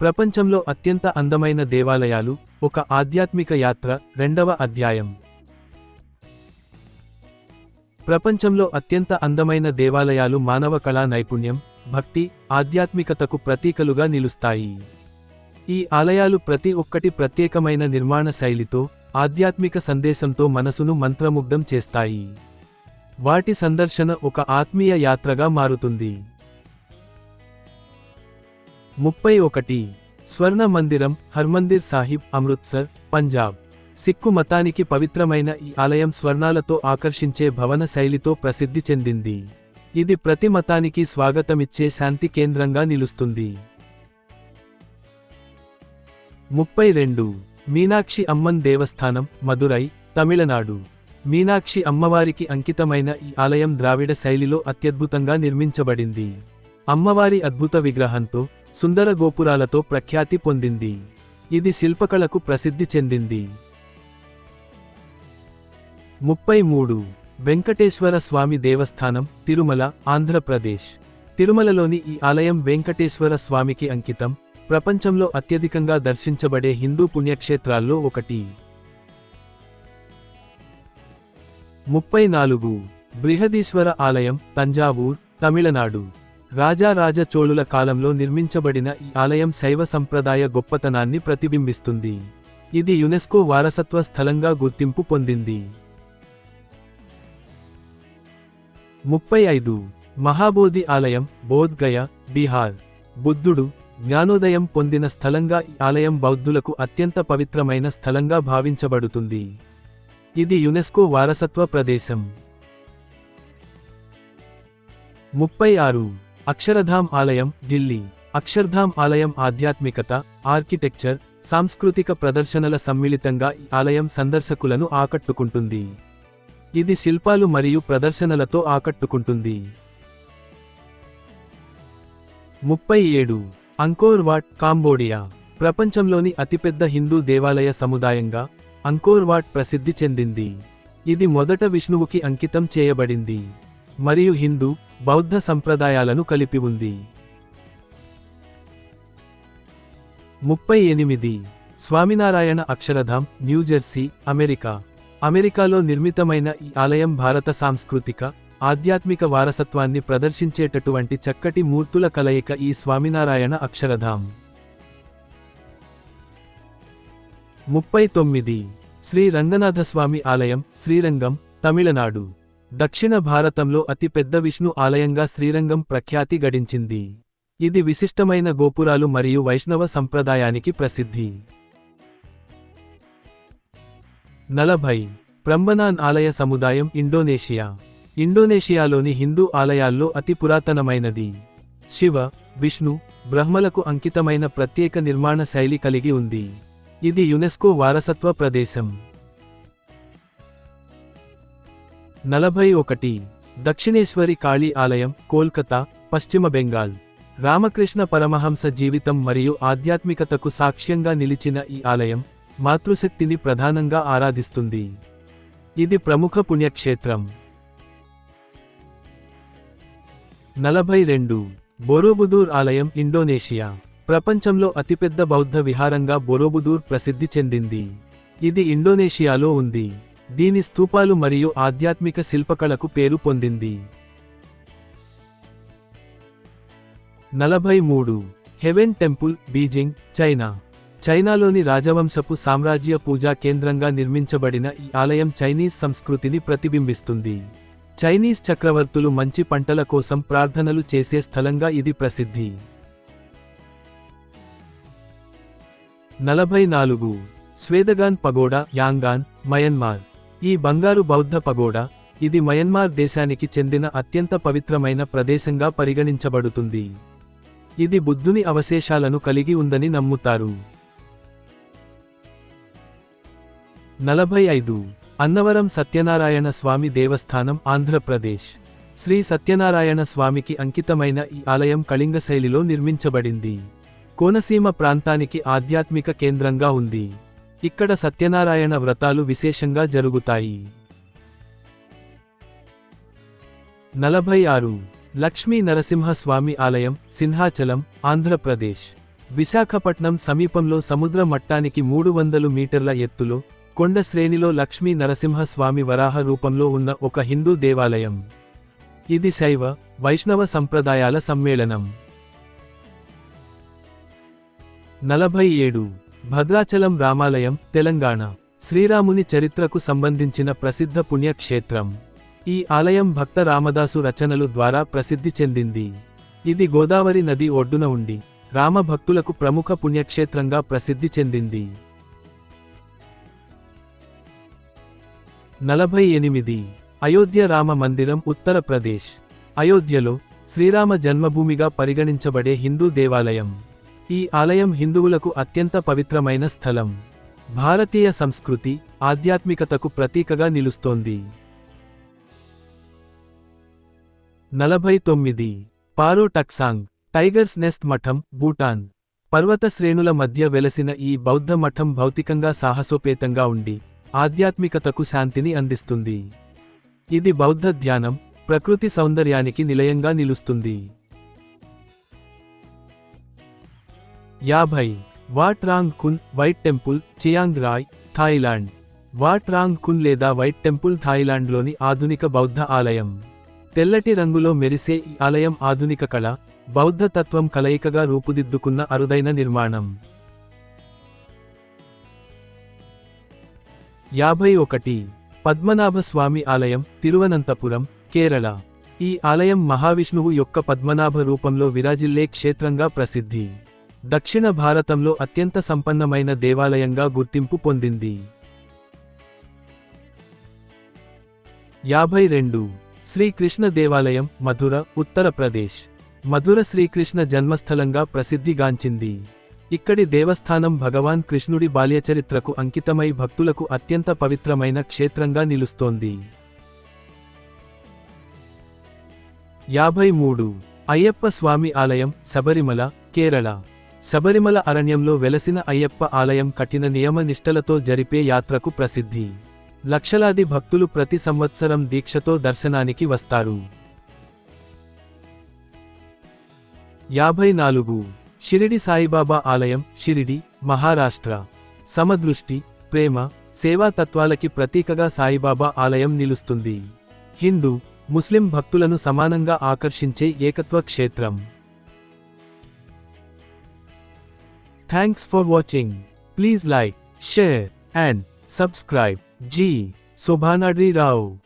ప్రపంచంలో అత్యంత అందమైన దేవాలయాలు ఒక ఆధ్యాత్మిక యాత్ర రెండవ అధ్యాయం. ప్రపంచంలో అత్యంత అందమైన దేవాలయాలు మానవ కళా నైపుణ్యం భక్తి ఆధ్యాత్మికతకు ప్రతీకలుగా నిలుస్తాయి. ఈ ఆలయాలు ప్రతి ఒక్కటి ప్రత్యేకమైన నిర్మాణ శైలితో ఆధ్యాత్మిక సందేశంతో మనసును మంత్రముగ్ధం చేస్తాయి. వాటి సందర్శన ఒక ఆత్మీయ యాత్రగా మారుతుంది. ముప్పై ఒకటి. స్వర్ణ మందిరం హర్మందిర్ సాహిబ్ అమృత్సర్ పంజాబ్. సిక్కు మతానికి పవిత్రమైన ఈ ఆలయం స్వర్ణాలతో ఆకర్షించే భవన శైలితో ప్రసిద్ధి చెందింది. ఇది ప్రతి మతానికి స్వాగతమిచ్చే శాంతి కేంద్రంగా నిలుస్తుంది. ముప్పై రెండు. మీనాక్షి అమ్మన్ దేవస్థానం మదురై తమిళనాడు. మీనాక్షి అమ్మవారికి అంకితమైన ఈ ఆలయం ద్రావిడ శైలిలో అత్యద్భుతంగా నిర్మించబడింది. అమ్మవారి అద్భుత విగ్రహంతో సుందర గోపురాలతో ప్రఖ్యాతి పొందింది. ఇది శిల్పకళకు ప్రసిద్ధి చెందింది. ముప్పై మూడు. వెంకటేశ్వర స్వామి దేవస్థానం తిరుమల ఆంధ్రప్రదేశ్. తిరుమలలోని ఈ ఆలయం వెంకటేశ్వర స్వామికి అంకితం. ప్రపంచంలో అత్యధికంగా దర్శించబడే హిందూ పుణ్యక్షేత్రాల్లో ఒకటి. ముప్పై నాలుగు. బృహదీశ్వర ఆలయం తంజావూర్ తమిళనాడు. రాజారాజ చోళుల కాలంలో నిర్మించబడిన ఈ ఆలయం శైవ సంప్రదాయ గొప్పతనాన్ని ప్రతిబింబిస్తుంది. ఇది యునెస్కో వారసత్వ స్థలంగా గుర్తింపు పొందింది. ముప్పై ఐదు. మహాబోధి ఆలయం బోధ్గయ బీహార్. బుద్ధుడు జ్ఞానోదయం పొందిన స్థలంగా ఈ ఆలయం బౌద్ధులకు అత్యంత పవిత్రమైన స్థలంగా భావించబడుతుంది. ఇది యునెస్కో వారసత్వ ప్రదేశం. ముప్పై ఆరు. అక్షరధామ్ ఆలయం ఢిల్లీ. అక్షర్ధామ్ ఆలయం ఆధ్యాత్మికత ఆర్కిటెక్చర్ సాంస్కృతిక ప్రదర్శనల సమ్మిళితంగా ఈ ఆలయం సందర్శకులను ఆకట్టుకుంటుంది. ఇది శిల్పాలు మరియు ప్రదర్శనలతో ఆకట్టుకుంటుంది. ముప్పై ఏడు. Angkor Wat Cambodia. ప్రపంచంలోని అతిపెద్ద హిందూ దేవాలయ సముదాయంగా అంకోర్ వాట్ ప్రసిద్ధి చెందింది. ఇది మొదట విష్ణువుకి అంకితం చేయబడింది. మరియు హిందూ బౌద్ధ సంప్రదాయాలను కలిపి ఉంది. ముప్పై ఎనిమిది. Swaminarayan Akshardham New Jersey America. అమెరికాలో నిర్మితమైన ఈ ఆలయం భారత సాంస్కృతిక ఆధ్యాత్మిక వారసత్వాన్ని ప్రదర్శించేటటువంటి చక్కటి మూర్తుల కలయిక ఈ స్వామినారాయణ అక్షరధామ్. ముప్పై తొమ్మిది. శ్రీ రంగనాథస్వామి ఆలయం శ్రీరంగం తమిళనాడు. దక్షిణ భారతంలో అతిపెద్ద విష్ణు ఆలయంగా శ్రీరంగం ప్రఖ్యాతి గడించింది. ఇది విశిష్టమైన గోపురాలు మరియు వైష్ణవ సంప్రదాయానికి ప్రసిద్ధి. నలభై. ప్రంబనాన్ ఆలయ సముదాయం ఇండోనేషియా. ఇండోనేషియాలోని హిందూ ఆలయాల్లో అతి పురాతనమైనది. శివ విష్ణు బ్రహ్మలకు అంకితమైన ప్రత్యేక నిర్మాణ శైలి కలిగి ఉంది. ఇది యునెస్కో వారసత్వ ప్రదేశం. నలభై ఒకటి దక్షిణేశ్వరి కాళీ ఆలయం కోల్కతా పశ్చిమ బెంగాల్. రామకృష్ణ పరమహంస జీవితం మరియు ఆధ్యాత్మికతకు సాక్ష్యంగా నిలిచిన ఈ ఆలయం మాతృశక్తిని ప్రధానంగా ఆరాధిస్తుంది. ఇది ప్రముఖ పుణ్యక్షేత్రం. నలభై రెండు బొరోబుదూర్ ఆలయం ఇండోనేషియా. ప్రపంచంలో అతిపెద్ద బౌద్ధ విహారంగా బొరోబుదూర్ ప్రసిద్ధి చెందింది. ఇది ఇండోనేషియాలో ఉంది. దీని స్థూపాలు మరియు ఆధ్యాత్మిక శిల్పకళకు పేరు పొందింది. నలభై మూడు. Heaven temple Beijing China. చైనాలోని రాజవంశపు సామ్రాజ్య పూజా కేంద్రంగా నిర్మించబడిన ఈ ఆలయం చైనీస్ సంస్కృతిని ప్రతిబింబిస్తుంది. చైనీస్ చక్రవర్తులు మంచి పంటల కోసం ప్రార్థనలు చేసే స్థలంగా ఇది ప్రసిద్ధి. నలభై నాలుగు. Shwedagon pagoda Yangon Myanmar. ఈ బంగారు బౌద్ధ పగోడా ఇది మయన్మార్ దేశానికి చెందిన అత్యంత పవిత్రమైన ప్రదేశంగా పరిగణించబడుతుంది. ఇది బుద్ధుని అవశేషాలను కలిగి ఉందని నమ్ముతారు. నలభై ఐదు అన్నవరం సత్యనారాయణ స్వామి దేవస్థానం ఆంధ్రప్రదేశ్. శ్రీ సత్యనారాయణ స్వామికి అంకితమైన ఈ ఆలయం కళింగ శైలిలో నిర్మించబడింది. కోనసీమ ప్రాంతానికి ఆధ్యాత్మిక కేంద్రంగా ఉంది. ఇక్కడ సత్యనారాయణ వ్రతాలు విశేషంగా జరుగుతాయి. నలభై ఆరు. లక్ష్మీ నరసింహస్వామి ఆలయం సింహాచలం ఆంధ్రప్రదేశ్. విశాఖపట్నం సమీపంలో సముద్ర మట్టానికి మూడు వందలు మీటర్ల ఎత్తులో కొండ శ్రేణిలో లక్ష్మీ నరసింహస్వామి వరాహ రూపంలో ఉన్న ఒక హిందూ దేవాలయం. ఇది శైవ వైష్ణవ సంప్రదాయాల సమ్మేళనం. నలభై ఏడు. భద్రాచలం రామాలయం తెలంగాణ. శ్రీరాముని చరిత్రకు సంబంధించిన ప్రసిద్ధ పుణ్యక్షేత్రం. ఈ ఆలయం భక్త రామదాసు రచనలు ద్వారా ప్రసిద్ధి చెందింది. ఇది గోదావరి నది ఒడ్డున ఉండి రామ భక్తులకు ప్రముఖ పుణ్యక్షేత్రంగా ప్రసిద్ధి చెందింది. నలభై ఎనిమిది. అయోధ్య రామ మందిరం ఉత్తరప్రదేశ్ అయోధ్యలో శ్రీరామ జన్మభూమిగా పరిగణించబడే హిందూ దేవాలయం. ఈ ఆలయం హిందువులకు అత్యంత పవిత్రమైన స్థలం. భారతీయ సంస్కృతి ఆధ్యాత్మికతకు ప్రతీకగా నిలుస్తోంది. నలభై తొమ్మిది పారో టక్సాంగ్ టైగర్స్ నెస్ట్ మఠం భూటాన్. పర్వత శ్రేణుల మధ్య వెలసిన ఈ బౌద్ధ మఠం భౌతికంగా సాహసోపేతంగా ఉండి ఆధ్యాత్మికతకు శాంతిని అందిస్తుంది. ఇది బౌద్ధ ధ్యానం ప్రకృతి సౌందర్యానికి నిలయంగా నిలుస్తుంది. యాభై Wat Rong Khun white temple Chiang Rai Thailand. Wat Rong Khun లేదా వైట్ టెంపుల్ థాయిలాండ్లోని ఆధునిక బౌద్ధ ఆలయం. తెల్లటి రంగులో మెరిసే ఈ ఆలయం ఆధునిక కళ బౌద్ధ తత్వం కలయికగా రూపుదిద్దుకున్న అరుదైన నిర్మాణం. యాభై ఒకటి పద్మనాభస్వామి ఆలయం తిరువనంతపురం కేరళ. ఈ ఆలయం మహావిష్ణువు యొక్క పద్మనాభ రూపంలో విరాజిల్లే క్షేత్రంగా ప్రసిద్ధి. దక్షిణ భారతంలో అత్యంత సంపన్నమైన దేవాలయంగా గుర్తింపు పొందింది. యాభై రెండు. శ్రీకృష్ణ దేవాలయం మధుర ఉత్తరప్రదేశ్ మధుర శ్రీకృష్ణ జన్మస్థలంగా ప్రసిద్ధిగాంచింది ఇక్కడి దేవస్థానం భగవాన్ కృష్ణుడి బాల్యచరిత్రకు అంకితమై భక్తులకు అత్యంత పవిత్రమైన క్షేత్రంగా నిలుస్తోంది. యాభై మూడు. అయ్యప్ప స్వామి ఆలయం శబరిమల కేరళ. శబరిమల అరణ్యంలో వెలసిన అయ్యప్ప ఆలయం కఠిన నియమ నిష్టలతో జరిపే యాత్రకు ప్రసిద్ధి. లక్షలాది భక్తులు ప్రతి సంవత్సరం దీక్షతో దర్శనానికి వస్తారు. యాభై నాలుగు షిరిడి సాయిబాబా ఆలయం షిరిడి మహారాష్ట్ర. సమదృష్టి ప్రేమ సేవా తత్వాలకి ప్రతీకగా సాయిబాబా ఆలయం నిలుస్తుంది. హిందూ ముస్లిం భక్తులను సమానంగా ఆకర్షించే ఏకత్వ క్షేత్రం. Thanks for watching. Please like, share, and subscribe. G. Sobhanadri Rao.